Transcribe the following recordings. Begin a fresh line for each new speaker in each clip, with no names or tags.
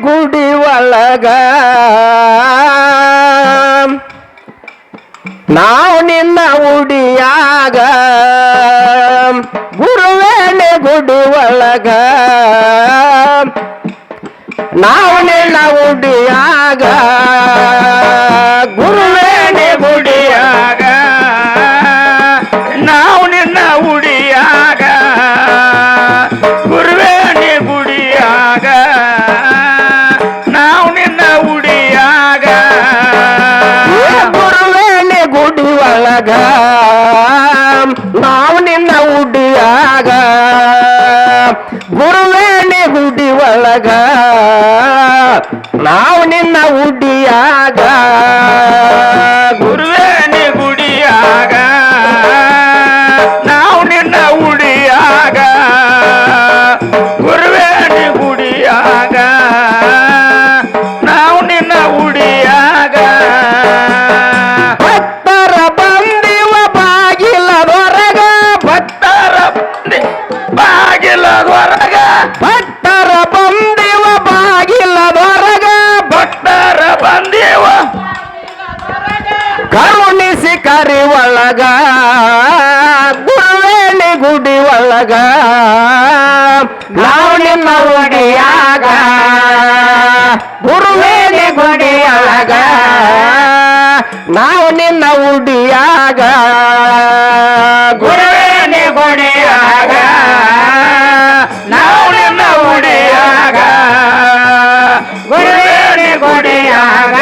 ಗುಡಿ ಒಳಗ. ನಾವು ನಿನ್ನ ಉಡಿಯಾಗ.
ಗುರುವೇಣೆ
ಗುಡಿ ಒಳಗ. ನಾವು ನಿನ್ನ ಉಡಿಯಾಗ. ಗುರುವೇನೆ ಒಳಗ ನಾವು ನಿನ್ನ ಉಡಿಯಾಗ
ಗುರುವೇಣಿ
ಹುಡಿ ಒಳಗ ನಾವು ನಿನ್ನ ಉಡಿಯಾಗ ಗುರುವೇಣಿ ಗುಡಿಯಾಗ ನಾವು ನಿನ್ನ ಉಡಿಯಾಗ
ಗುರುವೇಣಿ ಗುಡಿಯಾಗ ನಾವು ನಿನ್ನ ಉಡಿಯಾಗ ಗುರುವೇಣಿ ಗುಡಿಯಾಗ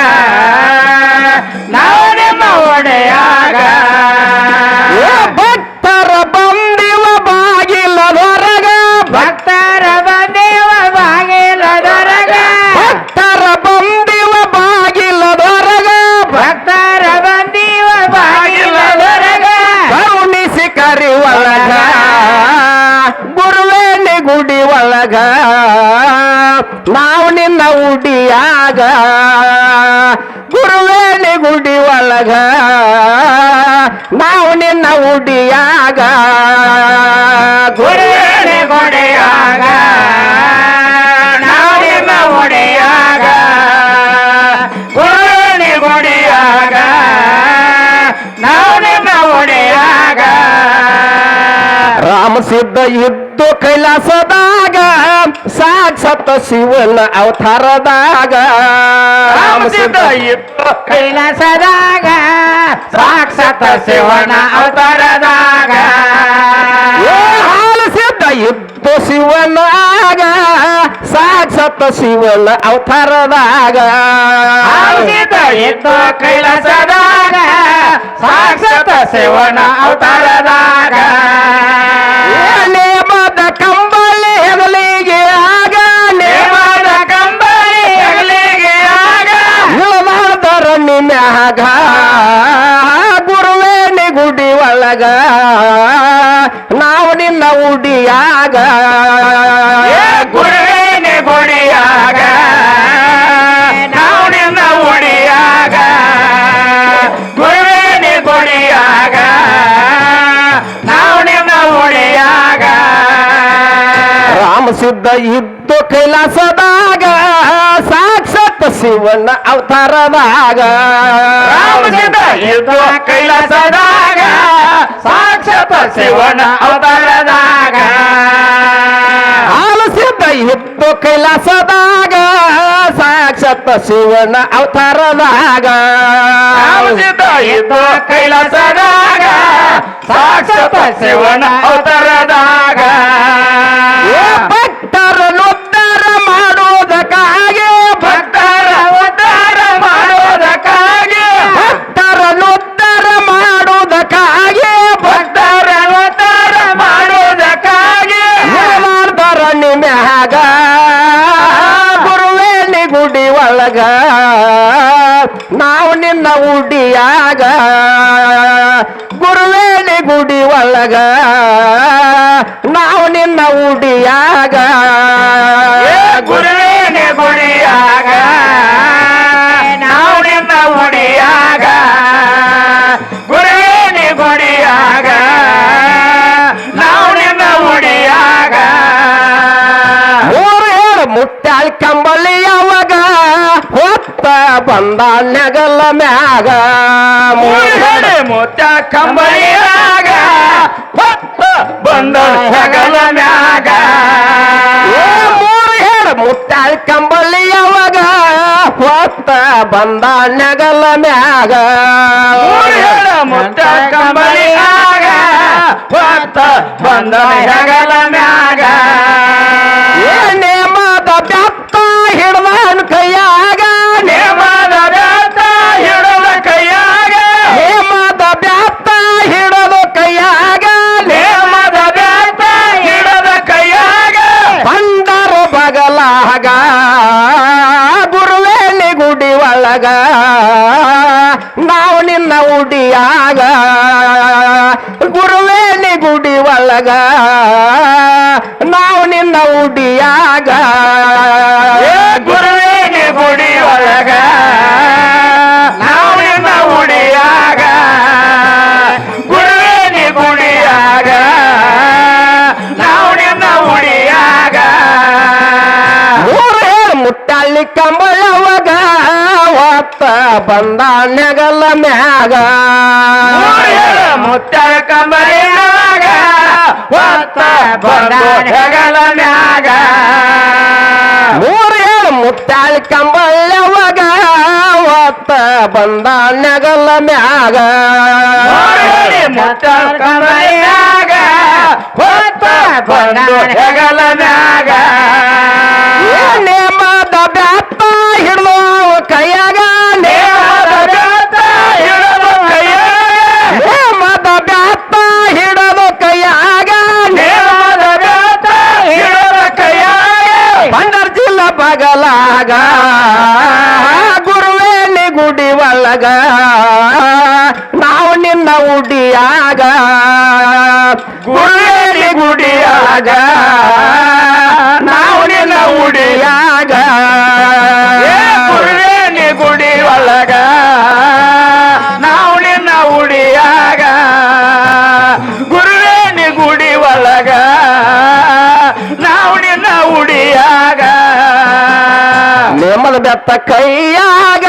ನಾವು ನಿನ್ನ ಉಡಿಯಾಗ.
ಗುರುವೇಣಿ ಗುಡಿ ಒಳಗ. ನಾವು ನಿನ್ನ ಉಡಿಯಾಗ. ಗುರುವೇಣಿ ರಾಮ ಸಿದ್ಧ ಇದ್ದು ಕೈಲಾಸದಾಗ ಸಾಕ್ಷಾತ್ ಶಿವನ ಅವತಾರದಾಗ.
ರಾಮಸಿದ್ಧ ಇದ್ದು ಕೈಲಾಸದಾಗ ಸಾಕ್ಷಾತ್ ಶಿವನ ಅವತಾರದಾಗ.
ಹಾಲು ಸಿದ್ಧ ಇದ್ದು ಶಿವನಾಗ ಸಾಕ್ಷಾತ್ ಶಿವನ ಅವತಾರದಾಗ.
ಇತ್ತು ಕೈಲಾಸದಾಗ ಸಾಕ್ಷಾತ್ ಶಿವನ ಅವತಾರದಾಗ.
ಒಳಗ ನಾವು ನಿನ್ನ ಉಡಿಯಾಗ.
ಗುರುವೇನೆ ಗುಡಿಯಾಗ ನಾವು ನಿನ್ನ ಉಡಿಯಾಗ. ಗುರುವೇನೆ ಗುಡಿಯಾಗ ನಾವು ನಿನ್ನ ಉಡಿಯಾಗ.
ರಾಮ ಸಿದ್ಧ ಇದ್ದು ಕೈಲಾಸದಾಗ ಸಾಕ್ಷಾತ್ ಶಿವನ ಅವತಾರದಾಗ.
ರಾಮಚಂದ್ರ ಇದ್ದು ಕೈಲಾಸದಾಗ ಸಾಕ್ಷಾತ್ ಶಿವನ ಅವತಾರದಾಗ.
ಹಾಲು ಇತ್ತು ಕೈಲಾಸದಾಗ ಸಾಕ್ಷಾತ್ ಶಿವನ ಅವತಾರದಾಗ.
ರಾಮಚಂದ್ರ ಇತ್ತು ಕೈಲಾಸದಾಗ ಸಾಕ್ಷಾತ್ ಶಿವನ ಅವತಾರದಾಗ.
ಒಳಗ ನಾವು ನಿನ್ನ ಉಡಿಯಾಗ ಗುರುವೇಣಿ ಗುಡಿ ಒಳಗ ನಾವು ನಿನ್ನ ಉಡಿಯಾಗ.
ಏ
ಬಂದ ನೆಗಲ ಮ್ಯಾಗ
ಮುತ್ತ ಕಂಬಳಿಯಾಗ. ಬಂದ ಹಗಲ ಮ್ಯಾಗ.
ಏ ಮೂರು ಹೇಳ ಮುತ್ತಾಳ ಕಂಬಳಿ ಯಾವಾಗ ಹೊತ್ತ ಬಂದ ನೆಗಲ ಮ್ಯಾಗ
ಮುತ್ತ ಕಂಬಳಿಯಾಗ. ಹೊತ್ತ ಬಂದ ಹಗಲ ಮ್ಯಾಗ.
ಏನೇ ನೇಮದ ಬೆತ್ತ ಹಿಡ್ದನ್ ಒಳಗ ನಾವು ನಿನ್ನ ಉಡಿಯಾಗ ಗುರುವೇನಿ ಗುಡಿ ಒಳಗ ನಾವು ನಿನ್ನ ಉಡಿಯಾಗ.
ಗುರುವೇನಿ ಗುಡಿ ಒಳಗ ನಾವು ನಿನ್ನ ಉಡಿಯಾಗ. ಗುರುವೇನಿ ಗುಡಿಯಾಗ ನಾವು ನಿನ್ನ ಉಡಿಯಾಗ.
ಕಂಬಳವಾಗ ಒತ್ತ ಬಂದ ನೆಗಲ ಮ್ಯಾಗ
ಮುತ್ತ ಕಮರಿಯಾಗ ಹೊತ್ತ ಬಂದು ಹೆಗಲ ಮ್ಯಾಗ.
ಮೂರು ಹೇಳು ಮುತ್ತಾಳಿ ಕಂಬಳವಾಗ ಒತ್ತ ಬಂದ ನೆಗಲ ಮ್ಯಾಗ.
ಮುತ್ತ ಕಮರಿಯಾಗ ಹೊತ್ತ ಬಂದು ಹೆಗಲ ಮ್ಯಾಗ.
ಬಗಲಾಗ ಗುರುವೇಲಿ ಗುಡಿ ಒಳಗ ನಾವು ನಿನ್ನ ಉಡಿಯಾಗ ಗುರುವೇಲಿ ಗುಡಿಯಾಗ ನಾವು ನಿನ್ನ ಉಡಿಯಾಗ ನೇಮದ ಬೆತ್ತ ಕೈಯಾಗ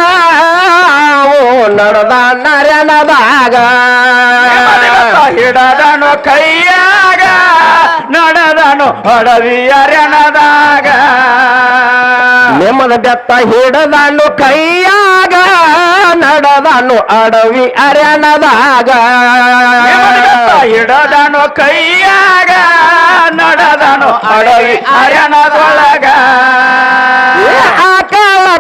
ಓ ನಡದ ನರನದಾಗ.
ಹಿಡದನು ಕೈಯಾಗ ನಡದನು ಅಡವಿ ಅರಣದಾಗ
ನಿಮ್ಮದ ಬೆತ್ತ ಹಿಡದನು ಕೈಯಾಗ ನಡದನು ಅಡವಿ ಅರಣದಾಗ
ಹಿಡದನು ಕೈಯಾಗ ನಡದನು ಅಡವಿ ಅರಣದೊಳಗ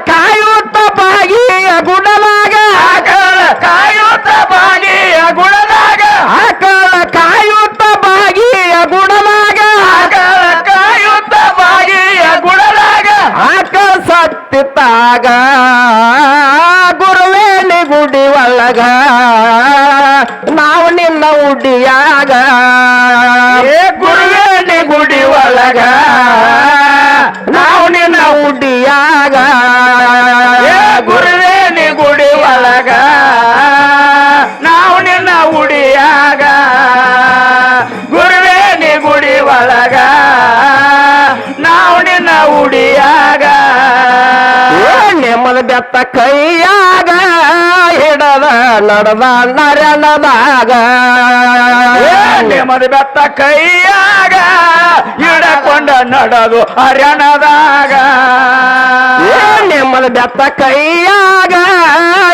ಕಾಯುತ್ತ ಬಾಗಿಯ ಗುಡಲಾಗ.
ಆಕಳ ಕಾಯುತ್ತ ಬಾಗಿಯ ಗುಣದಾಗ
ಆಕಳ ಕಾಯುತ್ತ ಬಾಗಿಯ ಗುಡಲಾಗ.
ಆಕಳ ಕಾಯುತ್ತ ಬಾಗಿಯ ಗುಣದಾಗ
ಆಕಳ ಸತ್ತಿತ್ತಾಗ ಗುರುವೇಣಿ ಗುಡಿ ಒಳಗ. ನಾವು ನಿನ್ನ ಉಡಿಯಾಗ.
ಏ ಏ
ನೆಮ್ಮದ ಬೆತ್ತ ಕೈಯಾಗ ಹಿಡದ ನಡದ ನರನದಾಗ.
ನೆಮ್ಮದ ಬೆತ್ತ ಕೈಯಾಗ ಹಿಡಕೊಂಡ ನಡದು ಹರ್ಯಾಣದಾಗ.
ಏ ನೆಮ್ಮದ ಬೆತ್ತ ಕೈಯಾಗ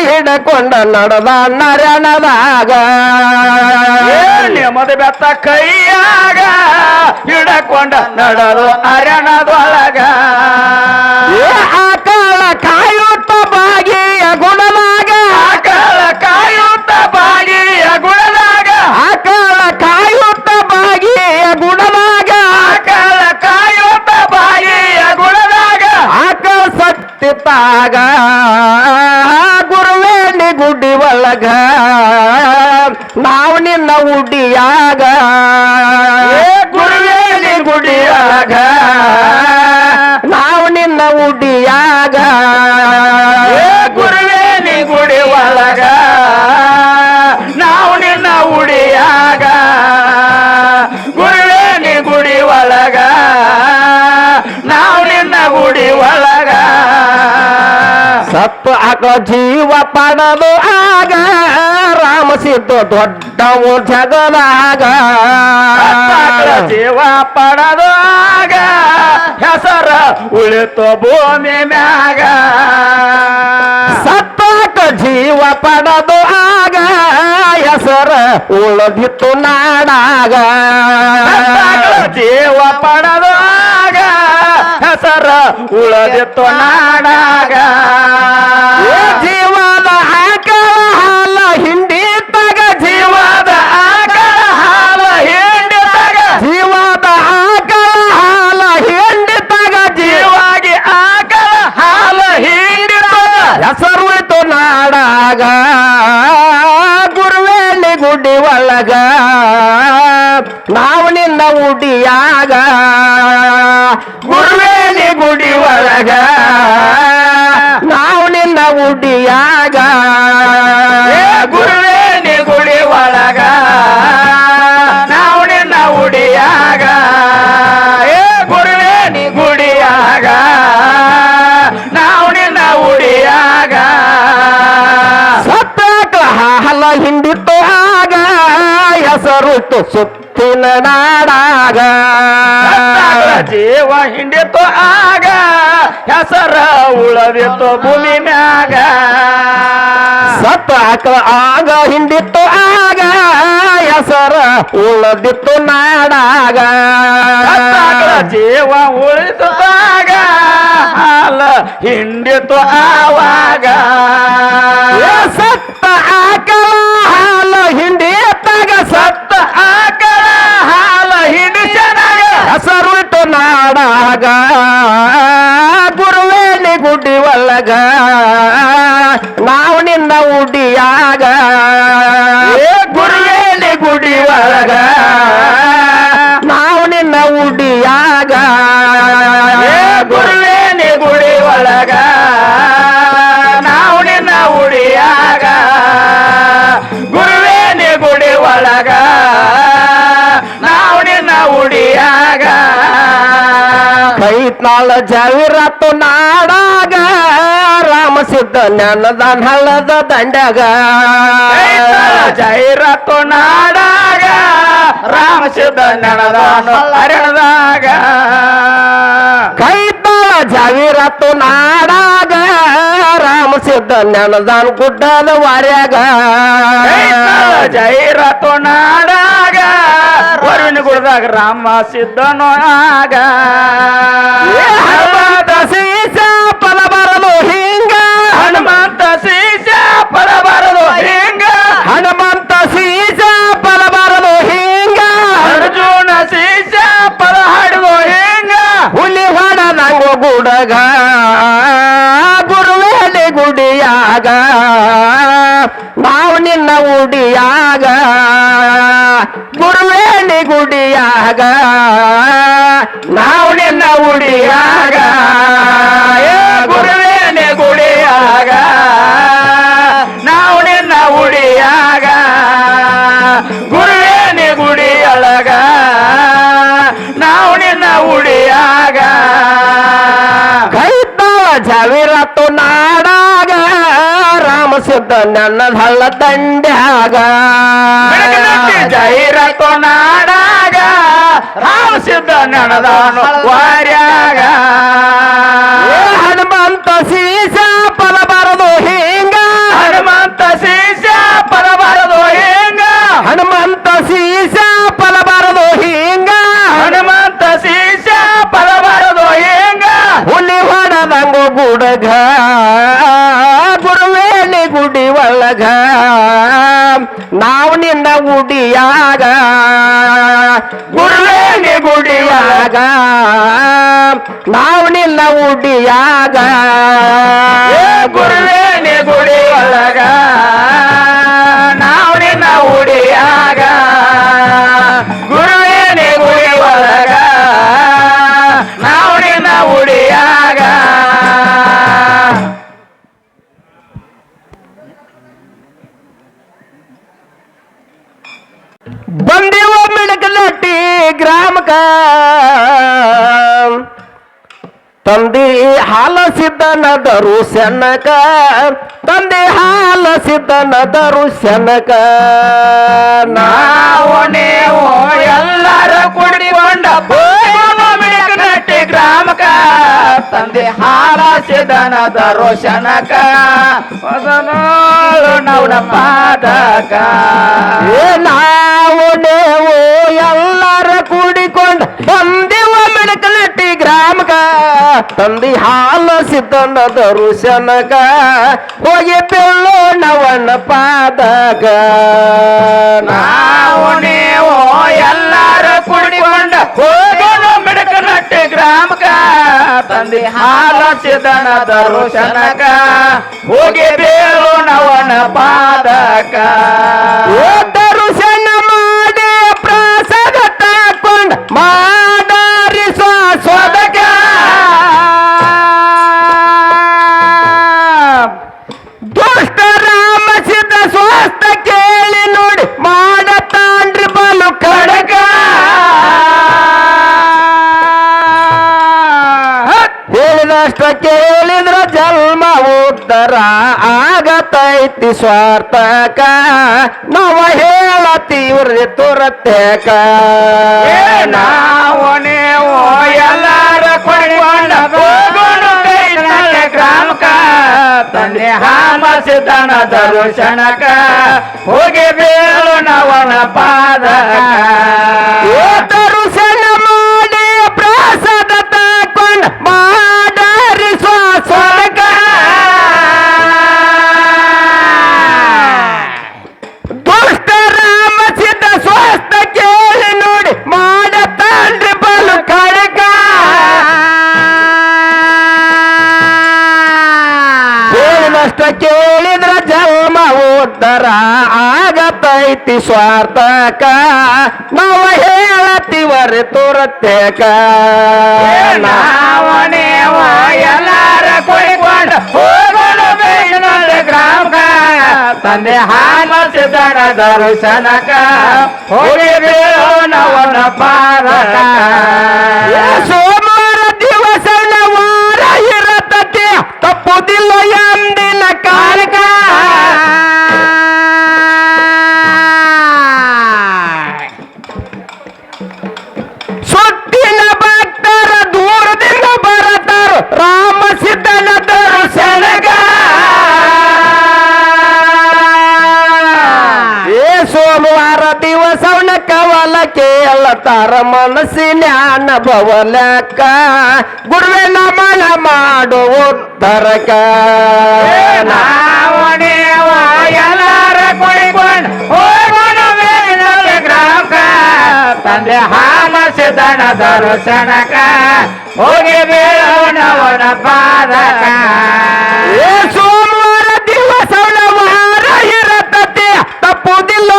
ಹಿಡಕೊಂಡ ನಡೆದ ನರಣದಾಗ
ನಿಮ್ಮದ ಬೆತ್ತ ಕೈಯಾಗ ಹಿಡಕೊಂಡ ನಡೆದು ಹರ್ಯಾಣದೊಳಗ
ಸತ್ತಿತ್ತಾಗ ಗುರುವೇಲಿ ಗುಡಿ ಒಳಗ. ನಾವು ನಿನ್ನ ಉಡಿಯಾಗ.
ಏ ಗುಡಿ ಗುಡಿಯಾಗ.
ನಾವು ನಿನ್ನ ಉಡಿಯಾಗ.
ಏ ಗುರುವೇಲಿ ಗುಡಿ ಒಳಗ.
ಆಕಳ ಜೀವ ಪಡದು ಆಗ ರಾಮ ಸಿದ್ಧ ದೊಡ್ಡವು ಜಗದಾಗ.
ಜೀವ ಪಡದು ಆಗ ಹೆಸರ ಉಳಿತು ಭೂಮಿ ಮ್ಯಾಗ.
ಸತ್ತಾಕ ಜೀವ ಪಡದು ಆಗ ಹೆಸರ ಉಳದಿತ್ತು ನಾಡಾಗ.
ಜೀವ ಪಡದು ಆಗ ಹೆಸರ ಉಳದಿತ್ತು ನಾಡಾಗ.
ಜೀವದ ಆಕಳ ಹಾಲ ಹಿಂಡಿ ತಗ,
ಜೀವದ ಆಕಳ ಹಾಲ ಹಿಂಡಿದಾಗ
ಜೀವದ ಆಕಳ ಹಾಲ ಹಿಂಡಿ ತಗ
ಜೀವಾಗಿ ಆಕಳ ಹಾಲ ಹಿಂಡಿದಾಗ
ಹೆಸರು ಇತ್ತು ನಾಡಾಗ. ಗುರುವೇಲಿ ಗುಡ್ಡಿ ಒಳಗ. ನಾವು ನಿನ್ನ ಉಡಿಯಾಗ. ಒಳಗ ನಾವು ನಿನ್ನ ಉಡಿಯಾಗ
ಏ ಗುರುವೇ ನೀ ಗುಡಿ ಒಳಗ. ನಾವು ನಿನ್ನ ಉಡಿಯಾಗ ಏ ಗುರುವೇ ನೀ ಗುಡಿಯಾಗ. ನಾವು ನಿನ್ನ ಉಡಿಯಾಗ
ಸತ್ತಾಕ ಹಲ ಹಿಂದಿತ್ತು ಆಗ. ಹೆಸರುಟ್ಟು ಸುತ್ತಿನ ನಾಡಾಗ.
ಜೀವ ಹಿಂಡಿತು ಆಗ. ಹೆಸರ ಉಳದಿತ್ತು ಭೂಮಿ ಮ್ಯಾಗ.
ಸತ್ತಾಕ ಆಗ ಹಿಂಡಿತ್ತು ಆಗ ಹೆಸರ ಉಳದಿತ್ತು ನಾಡಾಗ.
ಜೀವ ಜೀವ ಆಗ ಹಾಲ ಹಿಂಡಿತು ಆವಾಗ.
ಸತ್ತ ಆಕಳ ಹಾಲ ಹಿಂಡಿತ್ತಾಗ. ಸತ್ತ
ಆಕಳ ಹಾಲ ಹಿಂಡಿ
ಚೆನ್ನಾಗ ನಾಡಾಗ ಗುರುವೇಲಿ ಗುಡ್ಡಿ ಒಳಗ, ನಾವು ನಿನ್ನ ಉಡಿಯಾಗ.
ಏ ಗುರುವೇಲಿ ಗುಡಿ ಒಳಗ,
ನಾವು ನಿನ್ನ ಉಡಿಯಾಗ.
ಗುರುವೇಲಿ ಗುಡಿ
ಕೈತ್ನಾಳ ಜವಿರತ್ತು ನಾಡಾಗ ರಾಮ ಸಿದ್ಧ ನೆನದಾನ್ ಹಳ್ಳದ ದಂಡಗ
ಜೈರತ್ತು ನಾಡಾಗ ರಾಮ ಸಿದ್ಧ ನಡೆದಾನು ಅರಣದಾಗ
ಕೈತಾಳ ಜವಿರತ್ತು ನಾಡಾಗ ರಾಮ ಸಿದ್ಧ ನೆನದಾನ್ ಗುಡ್ಡದ ವಾರ್ಯಾಗ.
ಜೈರತ್ತು ನಾಡಾಗ ವರುಣ ಗುಡದಾಗ ರಾಮ ಸಿದ್ಧನು ಆಗ.
ಹನುಮಂತ ಸೀಸ ಫಲ ಬರಲು ಹಿಂಗ.
ಹನುಮಂತ ಸೀಸ ಬರಲು ಹಿಂಗ.
ಹನುಮಂತ ಸೀಸ ಫಲ ಬರಲು ಹಿಂಗ.
ಅರ್ಜುನ ಸೀಸ ಪದ ಹಾಡುವ ಹಿಂಗ.
ಹುಲಿ ಹೊಡದಂಗ ಗುಡಗ. ಗುರುವೇಲಿ ಗುಡಿಯಾಗ. ನಾವು ನಿನ್ನ ಉಡಿಯಾಗ. ಗುಡಿಯಾಗ ನಾವು ನಿನ್ನ ಉಡಿಯಾಗ
ಗುರುವೇನೆ ಗುಡಿಯಾಗ ನಾವು ನಿನ್ನ ಉಡಿಯಾಗ. ಗುರುವೇನೆ ಗುಡಿಯೊಳಗ ನಾವು ನಿನ್ನ ಉಡಿಯಾಗ.
ಕೈತಾಳ ಜವಿರತ್ತು ನಾಡಾಗ ರಾಮ ಸಿದ್ಧ ನನ್ನ ಹಳ್ಳ
ತಂಡ್ಯಾಗ ಜೈರ ನಾಡಾಗ ರಾಮ ಸಿದ್ಧ ನಡೆದಾನು ವಾರ್ಯಾಗ.
ಹನುಮಂತ ಸೀಸ ಪದ ಬರದು ಹಿಂಗ.
ಹನುಮಂತ ಸೀಸ ಪದ ಬರದು ಹಿಂಗ.
ಹನುಮಂತ ಸೀಸ ಪದ ಬರದು ಹಿಂಗ.
ಹನುಮಂತ ಸೀಸ ಪದ ಬರದು ಹಿಂಗ.
ಹುಲಿ ಹೊಡದಂಗ ಗುಡಗ. ಗುರುವೇಣಿ ಗುಡಿ ಒಳಗ. ನಾವು ನಿನ್ನ ಗುಡಿಯಾಗ ಗುಡಿಯಾಗ ನಾವು ನಿನ್ನ ಉಡಿಯಾಗ
ಏ ಗುರುವೇನೆ ಗುಡಿ ಒಳಗ
ಮಿಳಕಲಟ್ಟಿ ಹಾಲ ತಂದೆ ಹಾಲಸಿದ್ದನದರು ಸೆನಕ ತಂದೆ ಹಾಲಸಿದ್ದನದರು ಸೆನಕ
ನಾವು ನೀವು ಎಲ್ಲರ ಕುಡಿಕೊಂಡ ಗ್ರಾಮಕ. ತಂದೆ ಹಾಲ ಸಿದ್ಧನ ಹೊಸನಾಳು ನವನ ಪಾದಕ
ಏ ನಾವು ತಂದಿ ಹಾಲ ಸಿದ್ದನ ದರ್ಶನಕ ಹೋಗಿ ನವನ ಪಾದಗ.
ನಾವು ನೀವು ಎಲ್ಲರ ಕುಡಿಕೊಂಡ ಹೋಗೋಣ ಮಿಡಕ ಗ್ರಾಮಕ ತಂದೆ ಹಾಲಸಿದನ ದರೋಶನಕ ಹೋಗಿ ಬೇಲೋಣವನ ನವನ ಪಾದಕ
ಹೇಳಿದಷ್ಟ ಕೇಳಿದ್ರ ಜನ್ಮ ಉತ್ತರ. ಆಗತೈತಿ ಸ್ವಾರ್ಥಕ. ನಾವ ಹೇಳತೀವ್ರಿ ತುರತ್ಯಕ
ಏ ನಾವು ನೀವು ಎಲ್ಲಾರ ಕೊಂಡ ಗ್ರಾಮಕ. ತಂದೆ ಹಾಮಸಿದನ ದರ್ಶನಕ ಹೋಗಿ ಬೇಳು ನವನ ಪಾದಕ.
ಉದ್ಧರ ಆಗತೈತಿ ಸ್ವಾರ್ಥಕ. ನಾವು ಹೇಳತಿವರೆ ತುರತ್ಯಕ.
ನಾವು ನೀವು ಎಲ್ಲಾರ ಕುಳಿಕೊಂಡು ಹೋಗೋಣ ಕೈನಾಳ ಗ್ರಾಮಕ. ತಂದೆ ಹಾಮಸಿದನ ದರ್ಶನಕ. ಹೋಗಿ ಬೇಳು ನವನ
ಕವಲ ಕೇಳತಾರ ಮನಸ್ಸಿನ ಅನುಭವಲಕ ಗುರುವೆ ನಮನ ಮಾಡೋ ಉತ್ತರಕ.
ಎಲ್ಲಾರ ಕುಳಿಕೊಂಡು ಹೋಗೋಣ ಗ್ರಾಮಕ ತಂದೆ ಹಾಮಸಿದನ ದರ್ಶನಕ ಹೋಗಿ ಬೇಳು ನವನ ಪಾದಕ
ಸೋಮವಾರ ದಿವಸ ವಾರ ಇರತತೆ. ತಪ್ಪುದಿಲ್ಲ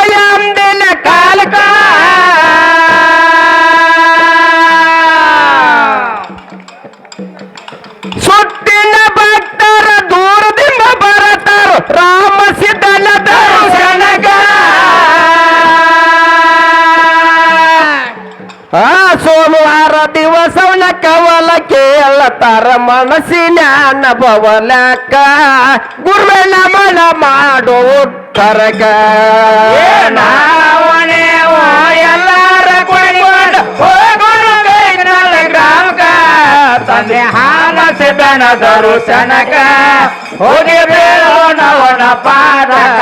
ಕೇಳತಾರ ಮನಸ್ಸಿನ ಅನುಭವಲಕ್ಕ ಗುರುವೆ ನಮನ ಮಾಡೋ ತರಗ
ನಾವು ನೀವು ಎಲ್ಲಾರ ಸನಕ ಹೋಗೋಣ ಕೈನಾಳ ಗ್ರಾಮಕ. ತಂದೆ ಹಾಮಸಿದನ ದರ್ಶನಕ. ಹೋಗಿ ನವನ ಪಾದಕ.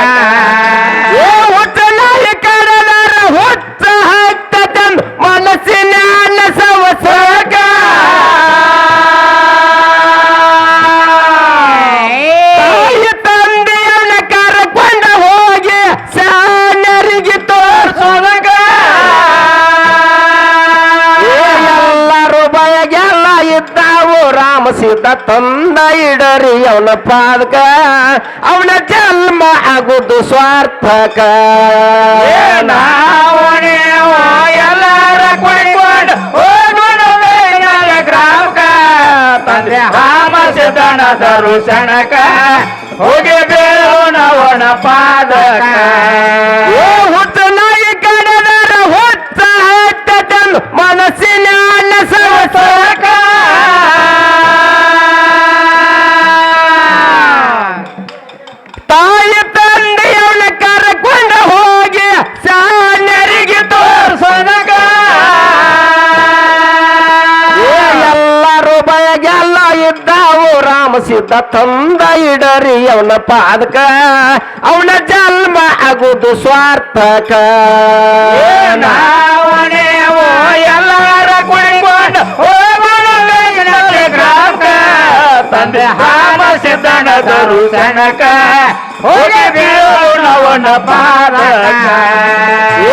ಅವನ ಪಾದಕ ಅವನ ಜನ್ಮ ಆಗುದು ಸ್ವಾರ್ಥಕ.
ನಾವು ಎಲ್ಲರ ಎಲ್ಲಾರ ಕುಳಿಕೊಂಡು ಹೋಗೋಣ ಕೈನಾಳ ಗ್ರಾಮಕ ತಂದೆ ಹಾಮಸಿದನ ದರ್ಶನಕ ಹೋಗಿ ಬೇಡ ಪಾದಕ.
ಸಿದ್ಧ ತಂದ ಇಡರಿ ಅವನ ಪಾದಕ ಅವನ ಜನ್ಮ ಆಗುದು ಸ್ವಾರ್ಥಕ.
ಓ ಎಲ್ಲಾರ ಗ್ರಾಮಕ್ಕ ತಂದೆ ಹಾಮ ಸಿದ್ದನ ಜನಕ ಹೋಗಿ ಬೀಳೋಣವನ ಪಾದಕ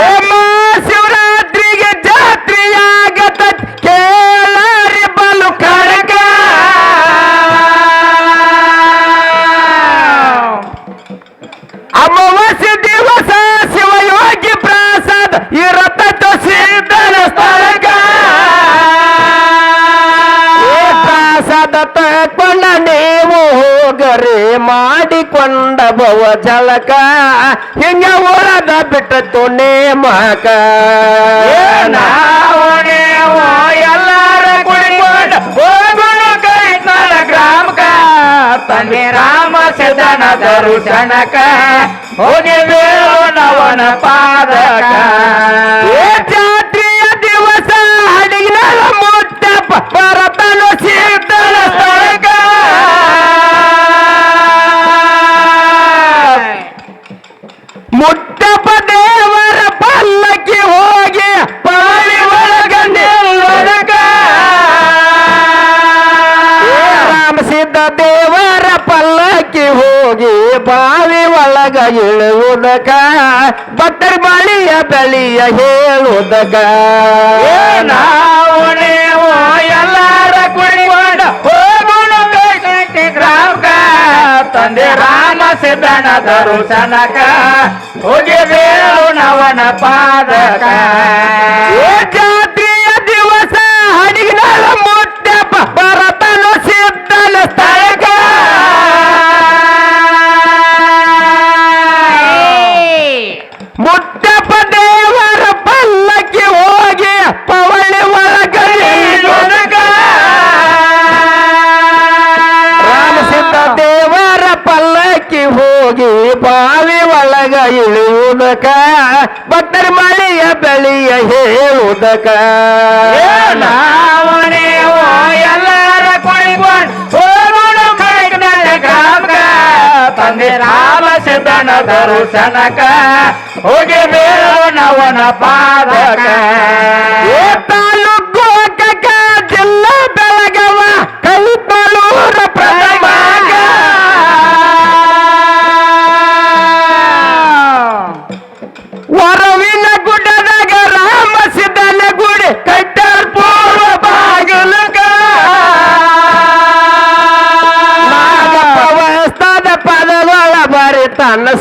ಏಮ ಭವ ಜಲಕ ಹಿಂಗ ಒಳದ ಬಿಟ್ಟ ನೇಮಕ
ನಾವನೇವೋ ಎಲ್ಲಾರ ಕುಣಿಕೊಂಡು ಹೋಗೋಣ ಕೈತಲ ಗ್ರಾಮಕ್ಕ ತಂದೆ ರಾಮ ಸಿದ್ದನ ದರುಶನಕ ಹೋಗಿ ನವನ ಪಾದಕ.
ಬಳಿಯ ಹೇಳುದಗ. ನಾವು
ನಾವನೇವೋ ಎಲ್ಲಾರ ಕುಣಿಕೊಂಡು ಹೋಗೋಣ ಕೈತಲ ಗ್ರಾಮಕ್ಕ ತಂದೆ ರಾಮ ಸಿದ್ದನ ದರುಶನಕ ಹೋಗಿ ಬೀಳೋಣವನ ಪಾದಕ. ಎಲ್ಲಾರ ಹೋಗೋಣ ತಂದೆ ರಾಮ ಸಿದ್ಧನ ದರ್ಶನಕ ಹೋಗಿ ನವನ ಪಾದಕ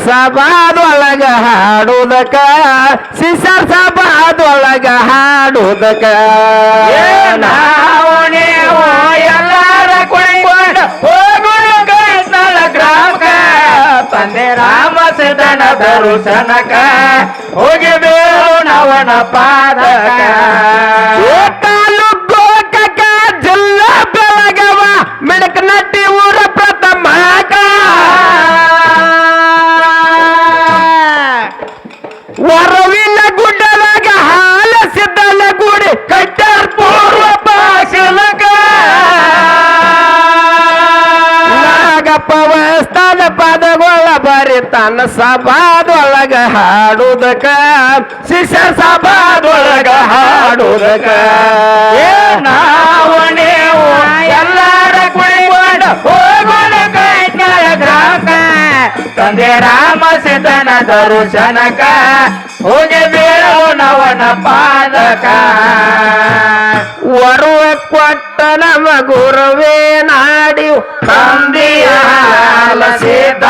ಸಭಾದೊಳಗ ಹಾಡುವುದಕ ಸಿಸರ್ ಸಭಾದೊಳಗ ಹಾಡುವುದಕ
ನಾವನೇವೋ ಎಲ್ಲಾರ ಕುಣಿಕೊಂಡು ಹೋಗೋಣ ಕೈತಲ ಗ್ರಾಮಕ. ತಂದೆ ರಾಮ ಸಿದ್ದನ ದರುಶನಕ ಹೋಗಿ ನವನ ಪಾದಕ.
ತನ್ನ ಸಭಾದೊಳಗ ಹಾಡುದಕ ಶಿಷ್ಯ ಸಭಾದೊಳಗ
ಹಾಡುದಕ. ನಾವನೇವೋ ಎಲ್ಲಾರ ಕುಣಿಕೊಂಡು ಹೋಗೋಣ ಗ್ರಾಮಕ್ಕ ತಂದೆ ರಾಮ ಸಿದ್ಧನ ದರುಶನಕ, ಹೋಗಿ ಬೀಳೋಣವನ ಪಾದಕ.
ವರುವ ಕೊಟ್ಟ ನಮ ಗುರುವೇ ನಾಡಿ
ರಾಮ ಸಿದ್ಧ